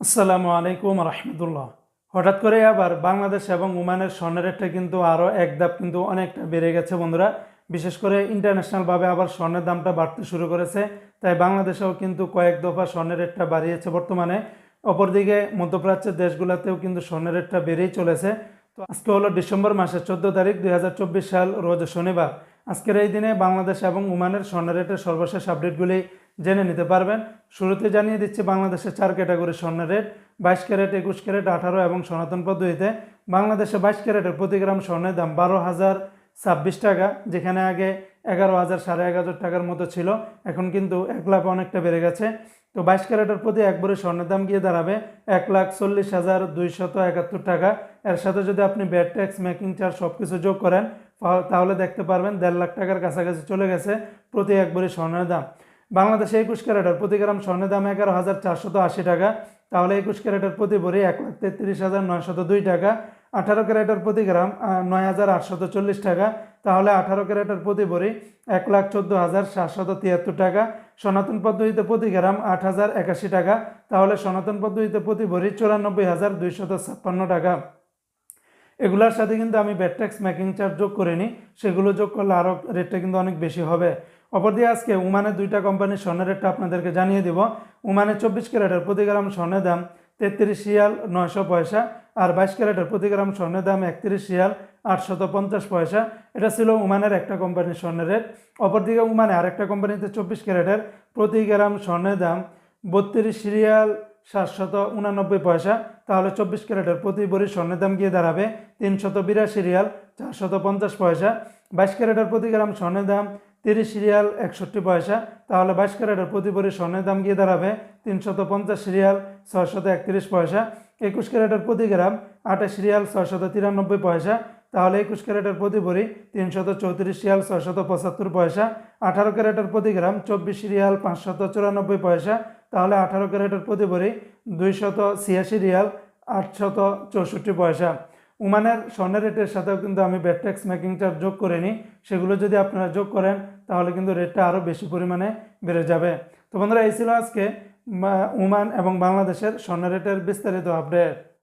আসসালামু আলাইকুম রহমতুল্লাহ। হঠাৎ করে আবার বাংলাদেশ এবং ওমানের স্বর্ণের রেটটা কিন্তু আরও এক ধাপ কিন্তু অনেকটা বেড়ে গেছে বন্ধুরা। বিশেষ করে ইন্টারন্যাশনালভাবে আবার স্বর্ণের দামটা বাড়তে শুরু করেছে, তাই বাংলাদেশেও কিন্তু কয়েক দফা স্বর্ণের রেটটা বাড়িয়েছে বর্তমানে। অপরদিকে মধ্যপ্রাচ্যের দেশগুলোতেও কিন্তু স্বর্ণের রেটটা বেড়েই চলেছে। তো আজকে হলো ডিসেম্বর মাসের চোদ্দ তারিখ দুই হাজার চব্বিশ সাল, রোজ শনিবার। আজকের এই দিনে বাংলাদেশ এবং ওমানের স্বর্ণের রেটের সর্বশেষ আপডেটগুলি জেনে নিতে পারবেন। শুরুতে জানিয়ে দিচ্ছি, বাংলাদেশের চার ক্যাটাগরি স্বর্ণের রেট, বাইশ ক্যারেট, একুশ ক্যারেট, আঠারো এবং সনাতন পদ্ধতিতে। বাংলাদেশে বাইশ ক্যারেটের প্রতি গ্রাম স্বর্ণের দাম বারো হাজার ছাব্বিশ টাকা, যেখানে আগে এগারো হাজার সাড়ে এগারো টাকার মতো ছিল, এখন কিন্তু এক লাখ অনেকটা বেড়ে গেছে। তো বাইশ ক্যারেটের প্রতি একবারে স্বর্ণের দাম গিয়ে দাঁড়াবে এক লাখ চল্লিশ হাজার দুইশত একাত্তর টাকা। এর সাথে যদি আপনি ব্যাট ট্যাক্স, মেকিং চার্জ সব কিছু যোগ করেন, তাহলে দেখতে পারবেন দেড় লাখ টাকার কাছাকাছি চলে গেছে প্রতি একবারে স্বর্ণের দাম। বাংলাদেশে একুশ ক্যারেটের প্রতি গ্রাম স্বর্ণের দাম এগারো হাজার চারশত আশি টাকা। তাহলে একুশ ক্যারেটের প্রতি ভরি এক লাখ তেত্রিশ হাজার নয়শত দুই টাকা। আঠারো ক্যারেটের প্রতি গ্রাম নয় হাজার আটশত চল্লিশ টাকা। তাহলে আঠারো ক্যারেটের প্রতি ভরি এক লাখ চোদ্দ হাজার সাতশত তিয়াত্তর টাকা। সনাতন পদ্ধতিতে প্রতি গ্রাম আট হাজার একাশি টাকা। তাহলে সনাতন পদ্ধতিতে প্রতি ভরি চুরানব্বই হাজার দুইশত ছাপ্পান্ন টাকা। এগুলোর সাথে কিন্তু আমি ব্যাট ট্যাক্স মেকিং চার্জ যোগ করে নিই সেগুলো যোগ করলে আরও রেটটা কিন্তু অনেক বেশি হবে। অপরদিকে আজকে উমানের দুইটা কোম্পানির স্বর্ণের রেটটা আপনাদেরকে জানিয়ে দিব। উমানের চব্বিশ ক্যারেটের প্রতি গ্রাম স্বর্ণের দাম তেত্রিশ রিয়াল নয়শো পয়সা আর বাইশ ক্যারেটের প্রতি গ্রাম স্বর্ণের দাম একত্রিশ রিয়াল আটশত পঞ্চাশ পয়সা। এটা ছিল উমানের একটা কোম্পানির স্বর্ণের রেট। অপরদিকে উমানে আরেকটা কোম্পানিতে চব্বিশ ক্যারেটের প্রতি গ্রাম স্বর্ণের দাম বত্রিশ রিয়াল সাতশত উনানব্বই পয়সা। তাহলে চব্বিশ ক্যারেটের প্রতি ভরি স্বর্ণের দাম গিয়ে দাঁড়াবে তিনশত বিরাশি রিয়াল চারশত পঞ্চাশ পয়সা। বাইশ ক্যারেটের প্রতি গ্রাম স্বর্ণের দাম তিরিশ রিয়াল একষট্টি পয়সা। তাহলে বাইশ ক্যারেটের প্রতি ভরি স্বর্ণের দাম গিয়ে দাঁড়াবে তিনশত পঞ্চাশ রিয়াল ছয়শত একত্রিশ পয়সা। একুশ ক্যারেটের প্রতি গ্রাম আঠাশ রিয়াল ছয়শত তিরানব্বই পয়সা। তাহলে একুশ ক্যারেটের প্রতি ভরি তিনশত চৌত্রিশ রিয়াল ছয়শত পঁচাত্তর পয়সা। আঠারো ক্যারেটের প্রতি গ্রাম চব্বিশ রিয়াল পাঁচশত চুরানব্বই পয়সা। তাহলে আঠারো ক্যারেটের প্রতি ভরি দুইশত ছিয়াশি রিয়াল আটশত চৌষট্টি পয়সা। উমানের স্বর্ণের রেটের সাথেও কিন্তু আমি ব্যাট ট্যাক্স মেকিং চার্জ যোগ করে নিই। সেগুলো যদি আপনারা যোগ করেন, তাহলে কিন্তু রেটটা আরও বেশি পরিমাণে বেড়ে যাবে। তো বন্ধুরা, এই ছিল আজকে উমান এবং বাংলাদেশের স্বর্ণ রেটের বিস্তারিত আপডেট